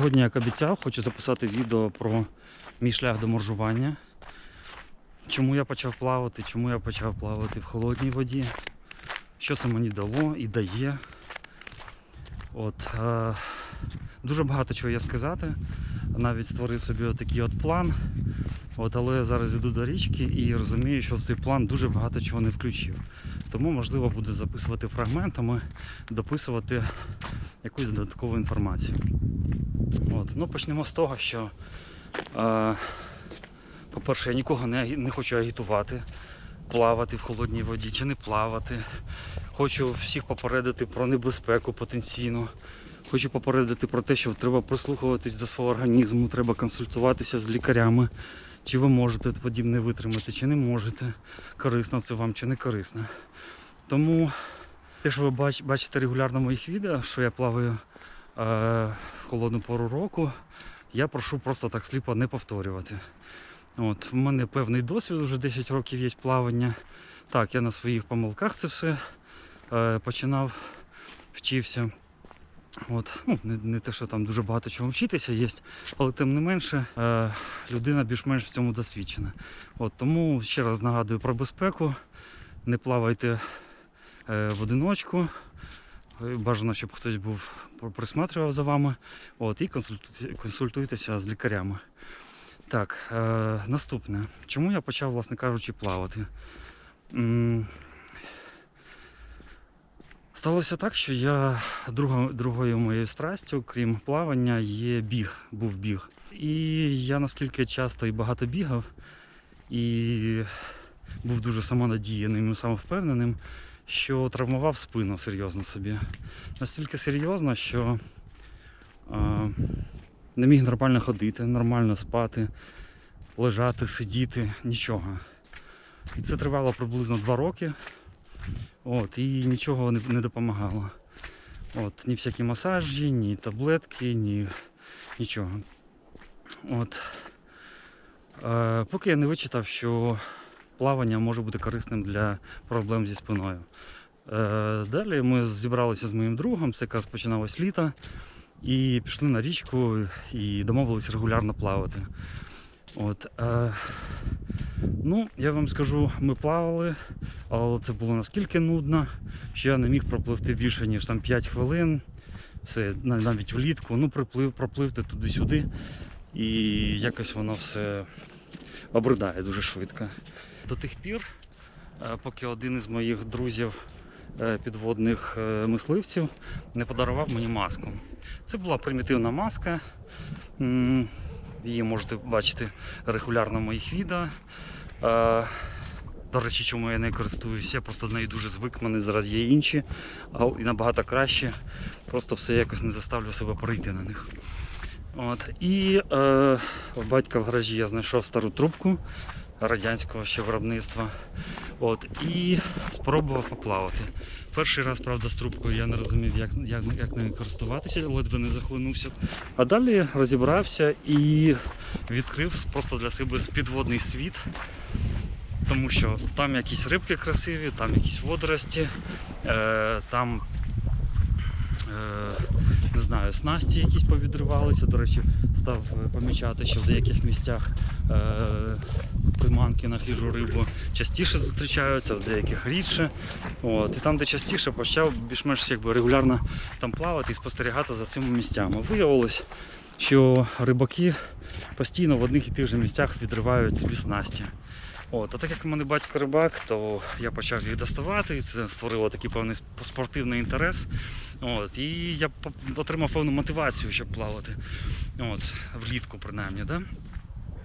Сьогодні, як обіцяв, хочу записати відео про мій шлях до моржування. Чому я почав плавати, чому я почав плавати в холодній воді, що це мені дало і дає. От, е, дуже багато чого є сказати. Навіть створив собі отакий от план. От, але я зараз іду до річки і розумію, що в цей план дуже багато чого не включив. Тому можливо буде записувати фрагментами, дописувати якусь додаткову інформацію. От. Ну, почнемо з того, що, е, по-перше, я нікого не, не хочу агітувати, плавати в холодній воді чи не плавати. Хочу всіх попередити про небезпеку потенційну. Хочу попередити про те, що треба прислухуватись до свого організму, треба консультуватися з лікарями, чи ви можете подібне витримати, чи не можете. Корисно це вам чи не корисно. Тому те, що ви бач- бачите регулярно моїх відео, що я плаваю в холодну пору року, я прошу просто так сліпо не повторювати. От, в мене певний досвід, вже 10 років є плавання. Так, я на своїх помилках це все е, починав, вчився. От, ну, не, не те, що там дуже багато чого вчитися є, але тим не менше е, людина більш-менш в цьому досвідчена. От, тому ще раз нагадую про безпеку. Не плавайте е, в одиночку. Бажано, щоб хтось був присматривав за вами. От, і консультуйтеся з лікарями. Так, е, наступне. Чому я почав, власне кажучи, плавати? М, Сталося так, що я друга, другою моєю страстю, крім плавання, є біг, був біг. І я наскільки часто і багато бігав, і був дуже самонадіяним і самовпевненим, що травмував спину серйозно собі. Настільки серйозно, що е, не міг нормально ходити, нормально спати, лежати, сидіти, нічого. І це тривало приблизно два роки. От, і нічого не, не допомагало. От, ні всякі масажі, ні таблетки, ні нічого. От. Е, поки я не вичитав, що плавання може бути корисним для проблем зі спиною. Е, далі ми зібралися з моїм другом, це якраз починалось літо, і пішли на річку і домовилися регулярно плавати. От, е, ну, я вам скажу, ми плавали, але це було наскільки нудно, що я не міг пропливти більше, ніж там 5 хвилин. Все, навіть влітку, ну приплив, пропливти туди-сюди. І якось воно все обридає дуже швидко. До тих пір, е, поки один із моїх друзів е, підводних е, мисливців не подарував мені маску. Це була примітивна маска. Її можете бачити регулярно в моїх відео. До речі, чому я не користуюся, я просто нею дуже звик, мене зараз є інші, і набагато краще. Просто все якось не заставлю себе перейти на них. От. І е, в батька в гаражі я знайшов стару трубку радянського ще виробництва. От, і спробував поплавати. Перший раз, правда, з трубкою я не розумів, як, як, як нею користуватися, ледве не захлинувся. А далі розібрався і відкрив просто для себе підводний світ. Тому що там якісь рибки красиві, там якісь водорості, е, там е, не знаю, снасті якісь повідривалися. До речі, став помічати, що в деяких місцях приманки на хижу рибу частіше зустрічаються, в деяких рідше. От, і там, де частіше, почав більш-менш регулярно там плавати і спостерігати за цими місцями. Виявилось, що рибаки постійно в одних і тих же місцях відривають собі снасті. От, а так як в мене батько рибак, то я почав їх доставати, і це створило такий певний спортивний інтерес. От, і я отримав певну мотивацію, щоб плавати. От, влітку, принаймні. Да?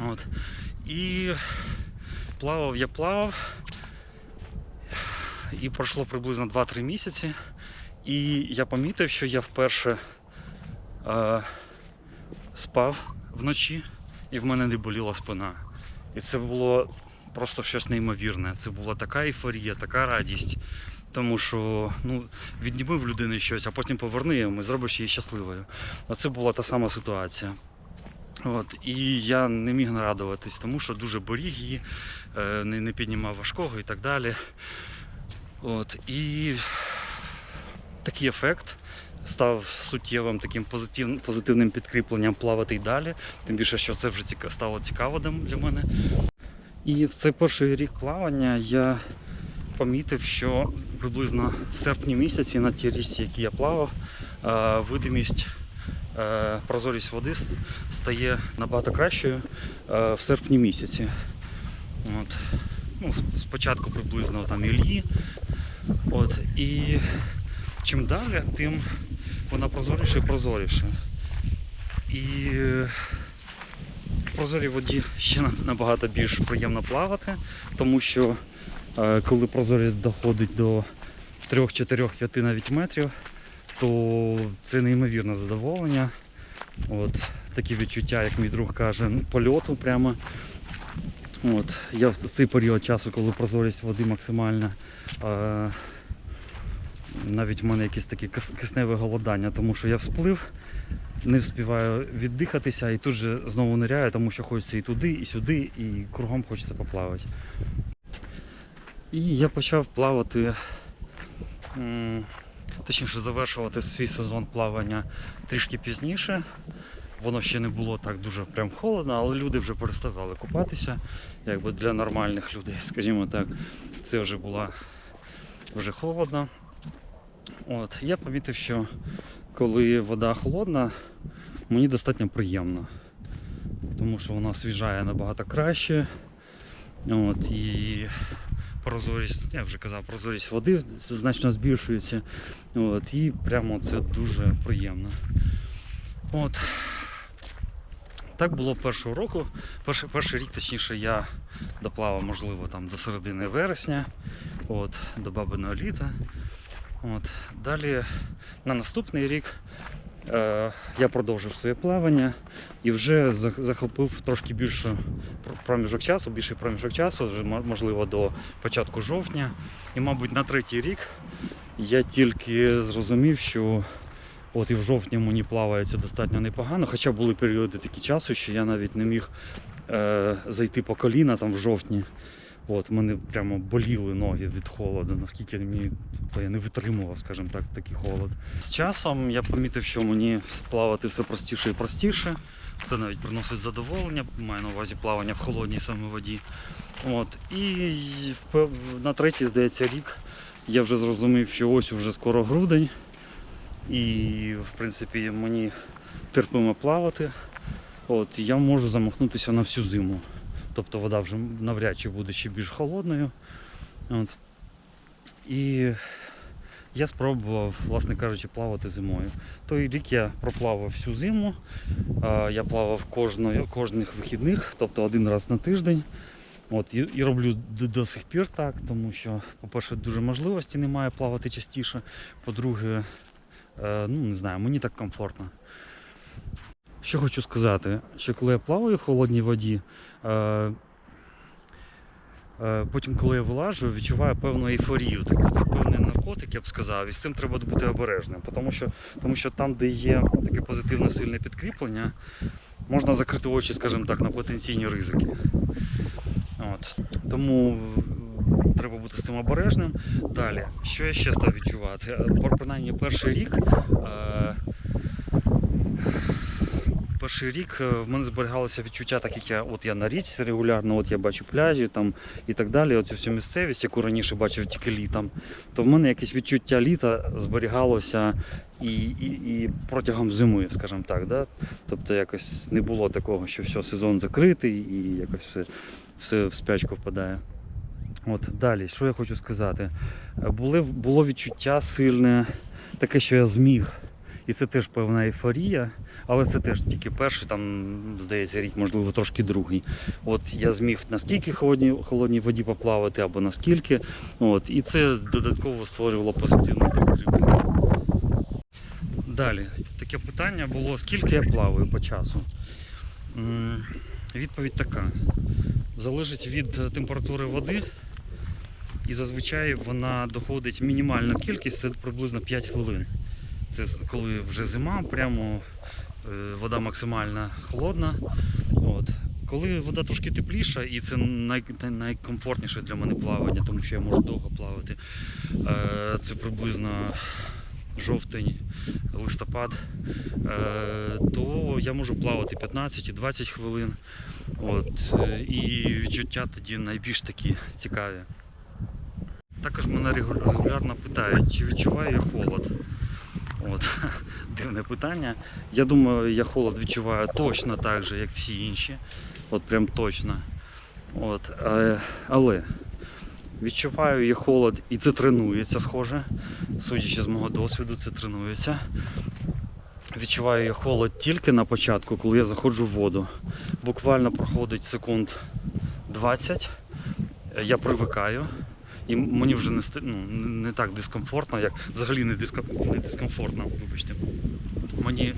От. І плавав я плавав. І пройшло приблизно 2-3 місяці. І я помітив, що я вперше е, спав вночі, і в мене не боліла спина. І це було просто щось неймовірне. Це була така ейфорія, така радість. Тому що ну, відніми людини щось, а потім поверни йому і зробиш її щасливою. А це була та сама ситуація. От, і я не міг нарадуватись, тому що дуже боріг її, е, не, не піднімав важкого і так далі. От, і такий ефект став суттєвим таким позитив, позитивним підкріпленням плавати й далі. Тим більше, що це вже ціка- стало цікаво для- мене. І в цей перший рік плавання я помітив, що приблизно в серпні місяці на тій річці, якій я плавав, е, видимість, прозорість води стає набагато кращою е, в серпні місяці. От. Ну, спочатку приблизно там Ільї. От. І чим далі, тим вона прозоріше і прозоріше. І е, в прозорій воді ще набагато більш приємно плавати, тому що е, коли прозорість доходить до 3, 4, 5 навіть метрів, то це неймовірне задоволення. От, такі відчуття, як мій друг каже, польоту прямо. От, я в цей період часу, коли прозорість води максимальна, е, навіть в мене якесь таке кис- кисневе голодання, тому що я всплив, не встигаю віддихатися і тут же знову ниряю, тому що хочеться і туди, і сюди, і кругом хочеться поплавати. І я почав плавати, точніше завершувати свій сезон плавання трішки пізніше. Воно ще не було так дуже прям холодно, але люди вже переставали купатися. Якби для нормальних людей, скажімо так, це вже було вже холодно. От, я помітив, що коли вода холодна, мені достатньо приємно. Тому що вона освіжає набагато краще. От, і прозорість, я вже казав, прозорість води значно збільшується. От, і прямо це дуже приємно. От. Так було першого року. Перший, перший рік, точніше, я доплавав, можливо, там до середини вересня, от, до бабиного літа. От. Далі на наступний рік я продовжив своє плавання і вже захопив трошки більше проміжок часу, більший проміжок часу, вже можливо до початку жовтня. І, мабуть, на третій рік я тільки зрозумів, що от і в жовтні мені плавається достатньо непогано, хоча були періоди такі часу, що я навіть не міг е, зайти по коліна там в жовтні. От, мене прямо боліли ноги від холоду, наскільки мені то я не витримував, скажімо так, такий холод. З часом я помітив, що мені плавати все простіше і простіше. Це навіть приносить задоволення, маю на увазі плавання в холодній саме воді. От. І на третій, здається, рік я вже зрозумів, що ось вже скоро грудень. І, в принципі, мені терпимо плавати. От, я можу замахнутися на всю зиму. Тобто вода вже навряд чи буде ще більш холодною. От. І я спробував, власне кажучи, плавати зимою. Той рік я проплавав всю зиму. Я плавав кожної, кожних вихідних, тобто один раз на тиждень. От, і, і роблю до, до сих пір так, тому що, по-перше, дуже можливості немає плавати частіше. По-друге, е, ну не знаю, мені так комфортно. Що хочу сказати, що коли я плаваю в холодній воді, потім, коли я вилажу, відчуваю певну ейфорію. Таку, це певний наркотик, я б сказав, і з цим треба бути обережним. Тому що, тому що там, де є таке позитивне сильне підкріплення, можна закрити очі, скажімо так, на потенційні ризики. От. Тому е, треба бути з цим обережним. Далі, що я ще став відчувати? Е, Принаймні перший рік. Е, перший рік е, в мене зберігалося відчуття, так як я от я на річці регулярно, от я бачу пляжі там і так далі. Оцю всю місцевість, яку раніше бачив тільки літом, то в мене якесь відчуття літа зберігалося і, і, і протягом зими, скажімо так. Да? Тобто якось не було такого, що все, сезон закритий і якось все, все в спячку впадає. От далі, що я хочу сказати? Були, було відчуття сильне, таке, що я зміг. І це теж певна ейфорія, але це теж тільки перший, там, здається, рік, можливо, трошки другий. От я зміг наскільки холодній, холодній воді поплавати або наскільки. От, і це додатково створювало позитивне підкріплення. Далі, таке питання було, скільки я плаваю по часу. Відповідь така. Залежить від температури води. І зазвичай вона доходить мінімальна кількість, це приблизно 5 хвилин. Це коли вже зима, прямо е, вода максимально холодна. От. Коли вода трошки тепліша, і це най, най- найкомфортніше для мене плавання, тому що я можу довго плавати. Е, це приблизно жовтень, листопад, е, то я можу плавати 15 і 20 хвилин. От, і відчуття тоді найбільш такі цікаві. Також мене регулярно питають, чи відчуваю я холод. От, дивне питання. Я думаю, я холод відчуваю точно так же, як всі інші. От прям точно. От, е, але відчуваю я холод і це тренується, схоже. Судячи з мого досвіду, це тренується. Відчуваю я холод тільки на початку, коли я заходжу в воду. Буквально проходить секунд 20, е, я привикаю. І мені вже не, ну, не так дискомфортно, як взагалі не, диском, не дискомфортно, вибачте. Мені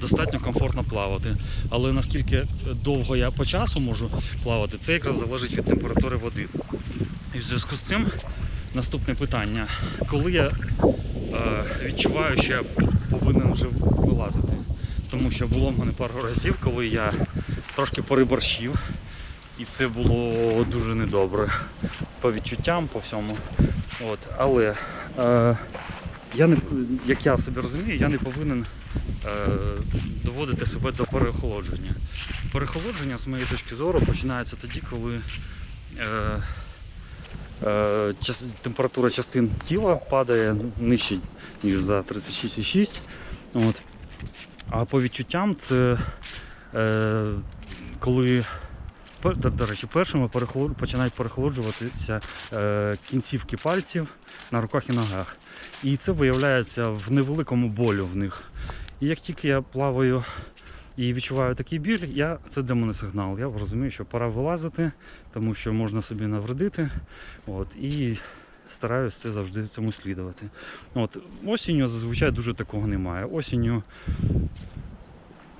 достатньо комфортно плавати. Але наскільки довго я по часу можу плавати, це якраз залежить від температури води. І в зв'язку з цим наступне питання. Коли я е, відчуваю, що я повинен вже вилазити. Тому що було в мене пару разів, коли я трошки переборщив, і це було дуже недобре по відчуттям, по всьому. От. Але е, я не, як я собі розумію, я не повинен е, доводити себе до переохолодження. Переохолодження, з моєї точки зору, починається тоді, коли е, е, час, температура частин тіла падає нижче, ніж за 36,6. От. А по відчуттям це е, коли до, до речі, першими починають перехолоджуватися е, кінцівки пальців на руках і ногах. І це виявляється в невеликому болю в них. І як тільки я плаваю і відчуваю такий біль, я, це для мене сигнал. Я розумію, що пора вилазити, тому що можна собі навредити. От, і стараюсь це завжди цьому слідувати. От, осінню зазвичай дуже такого немає. Осінню,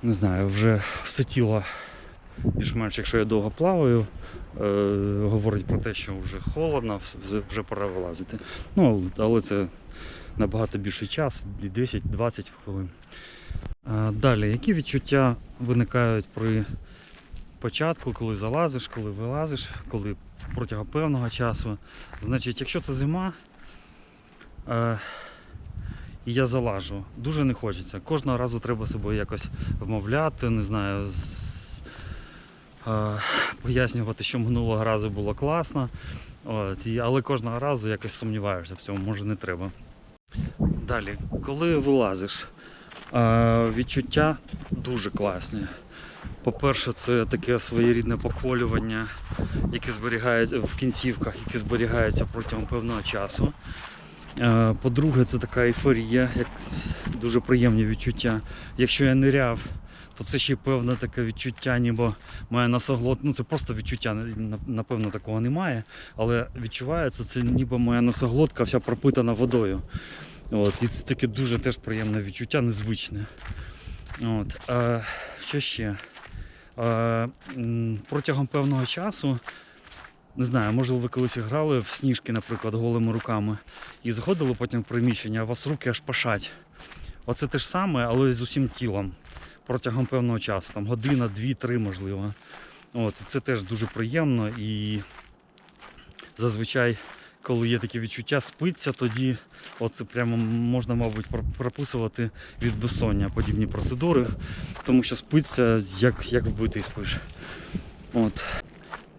не знаю, вже все тіло більш-менш, якщо я довго плаваю, е, говорить про те, що вже холодно, вже, пора вилазити. Ну, але це набагато більший час, 10-20 хвилин. А, далі, які відчуття виникають при початку, коли залазиш, коли вилазиш, коли протягом певного часу? Значить, якщо це зима, е, і я залажу, дуже не хочеться. Кожного разу треба себе якось вмовляти, не знаю, е, пояснювати, що минулого разу було класно. От, але кожного разу якось сумніваєшся в цьому, може не треба. Далі, коли вилазиш, е, відчуття дуже класні. По-перше, це таке своєрідне поколювання, яке зберігається в кінцівках, яке зберігається протягом певного часу. Е, По-друге, це така ейфорія, як дуже приємні відчуття. Якщо я ниряв, то це ще певне таке відчуття, ніби моя носоглот. Ну це просто відчуття, напевно, такого немає. Але відчувається, це ніби моя носоглотка вся пропитана водою. От, і це таке дуже теж приємне відчуття, незвичне. От, а, що ще? А, протягом певного часу, не знаю, може ви колись грали в сніжки, наприклад, голими руками, і заходили потім в приміщення, а у вас руки аж пашать. Оце те ж саме, але з усім тілом протягом певного часу, там година, дві, три, можливо. От, це теж дуже приємно і зазвичай, коли є такі відчуття, спиться, тоді оце прямо можна, мабуть, прописувати від безсоння подібні процедури, тому що спиться, як, як вбитий спиш. От.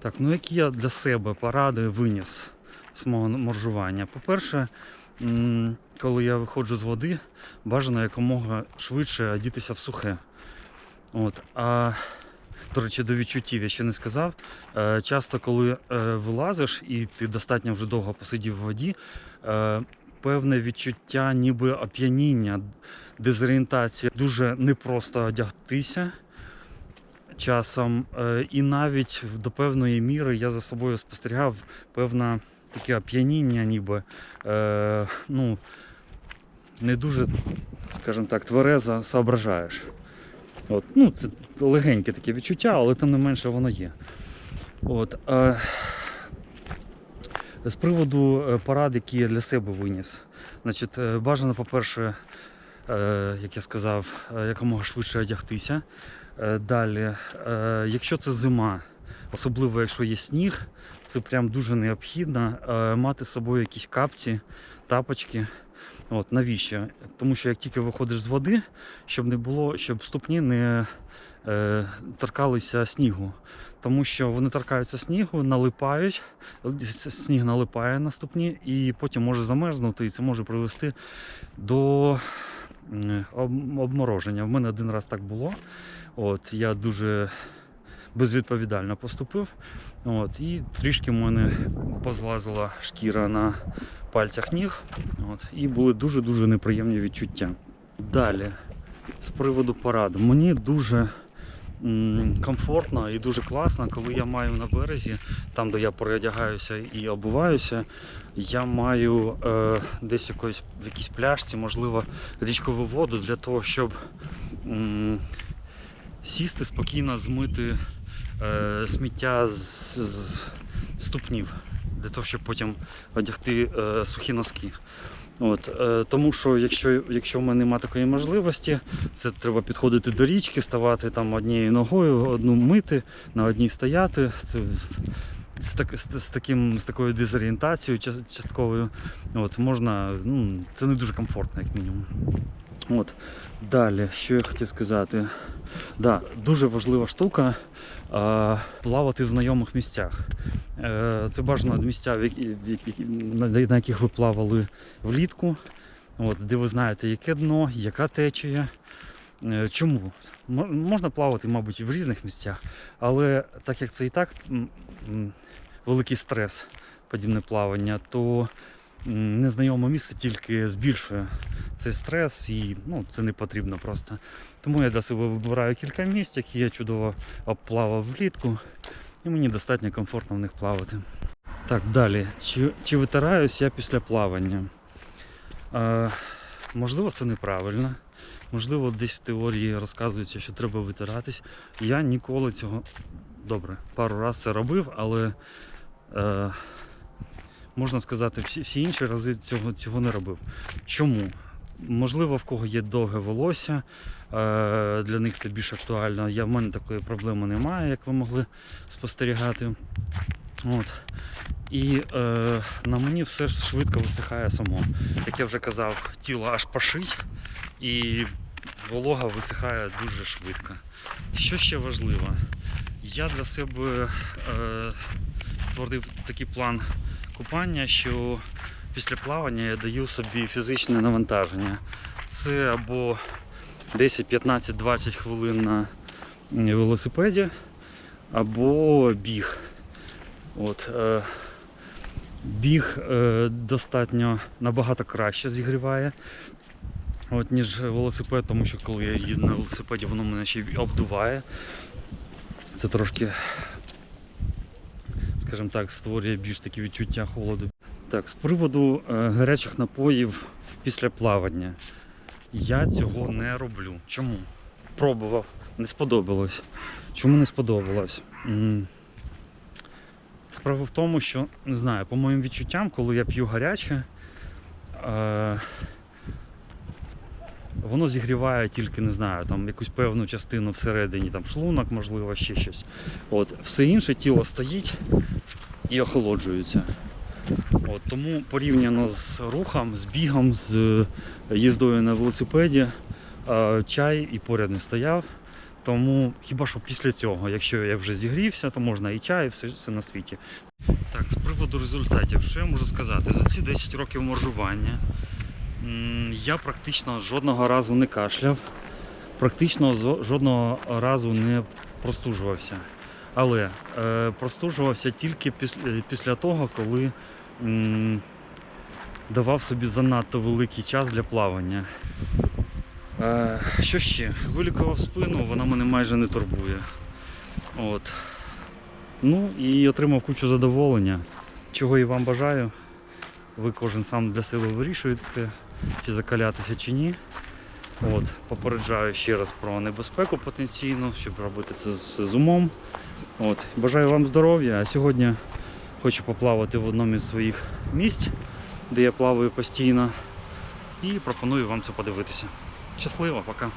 Так, ну які я для себе поради виніс з мого моржування? По-перше, коли я виходжу з води, бажано якомога швидше одітися в сухе. От. А до речі, до відчуттів я ще не сказав. Е, часто, коли е, вилазиш і ти достатньо вже довго посидів в воді, е, певне відчуття ніби оп'яніння, дезорієнтація. Дуже непросто одягтися часом. І навіть до певної міри я за собою спостерігав певне таке оп'яніння, ніби ну, не дуже, скажімо так, тверезо соображаєш. От, ну, це легеньке таке відчуття, але тим не менше воно є. От, е, з приводу е, порад, які я для себе виніс. Значить, е, бажано, по-перше, як я сказав, якомога швидше одягтися. Далі, якщо це зима, особливо якщо є сніг, це прям дуже необхідно мати з собою якісь капці, тапочки, От, навіщо? Тому що як тільки виходиш з води, щоб не було, щоб ступні не е, торкалися снігу. Тому що вони торкаються снігу, налипають, сніг налипає на ступні і потім може замерзнути, і це може привести до обмороження. В мене один раз так було. От, я дуже безвідповідально поступив. От, і трішки в мене позлазила шкіра на пальцях ніг. От, і були дуже-дуже неприємні відчуття. Далі, з приводу параду. Мені дуже комфортно і дуже класно, коли я маю на березі, там де я переодягаюся і обуваюся, я маю е, десь якось, в якійсь пляшці, можливо, річкову воду для того, щоб м, сісти спокійно, змити е, сміття з, з ступнів, для того, щоб потім одягти е, сухі носки. От, е, тому що якщо, якщо в мене немає такої можливості, це треба підходити до річки, ставати там однією ногою, одну мити, на одній стояти. Це з, так, з, з, таким, з такою дезорієнтацією частковою. От, можна, ну, це не дуже комфортно, як мінімум. От. Далі, що я хотів сказати. Да, дуже важлива штука плавати в знайомих місцях. Е, Це бажано місця, на яких ви плавали влітку, от, де ви знаєте, яке дно, яка течія. Е, Чому? Можна плавати, мабуть, і в різних місцях, але так як це і так великий стрес, подібне плавання, то незнайоме місце тільки збільшує цей стрес і ну, це не потрібно просто. Тому я для себе вибираю кілька місць, які я чудово обплавав влітку, і мені достатньо комфортно в них плавати. Так, далі. Чи, чи витираюсь я після плавання? Е, можливо, це неправильно. Можливо, десь в теорії розказується, що треба витиратись. Я ніколи цього. Добре, пару разів це робив, але е, можна сказати, всі, всі інші рази цього, цього не робив. Чому? Можливо, в кого є довге волосся, е, для них це більш актуально. Я, в мене такої проблеми немає, як ви могли спостерігати. От. І е, на мені все швидко висихає само. Як я вже казав, тіло аж пашить і волога висихає дуже швидко. Що ще важливо? Я для себе е, створив такий план купання, що після плавання я даю собі фізичне навантаження. Це або 10, 15, 20 хвилин на велосипеді, або біг. От, е, біг е, достатньо набагато краще зігріває, от, ніж велосипед, тому що коли я їду на велосипеді, воно мене ще й обдуває. Це трошки, скажімо так, створює більш такі відчуття холоду. Так, з приводу е, гарячих напоїв після плавання. Я цього не роблю. Чому? Пробував, не сподобалось. Чому не сподобалось? Справа в тому, що не знаю, по моїм відчуттям, коли я п'ю гаряче, е, воно зігріває тільки, не знаю, там якусь певну частину всередині, там шлунок, можливо, ще щось. От, все інше тіло стоїть і охолоджується. От, тому порівняно з рухом, з бігом, з е, їздою на велосипеді, е, чай і поряд не стояв. Тому хіба що після цього, якщо я вже зігрівся, то можна і чай, і все, все на світі. Так, з приводу результатів, що я можу сказати? За ці 10 років моржування я практично жодного разу не кашляв, практично жодного разу не простужувався. Але е, простужувався тільки після, після того, коли м, давав собі занадто великий час для плавання. Е, що ще? Вилікував спину, вона мене майже не турбує. От. Ну і отримав кучу задоволення. Чого і вам бажаю. Ви кожен сам для себе вирішуєте, чи закалятися, чи ні. От, попереджаю ще раз про небезпеку потенційну, щоб робити це все з умом. От, бажаю вам здоров'я, а сьогодні хочу поплавати в одному із своїх місць, де я плаваю постійно. І пропоную вам це подивитися. Щасливо, пока.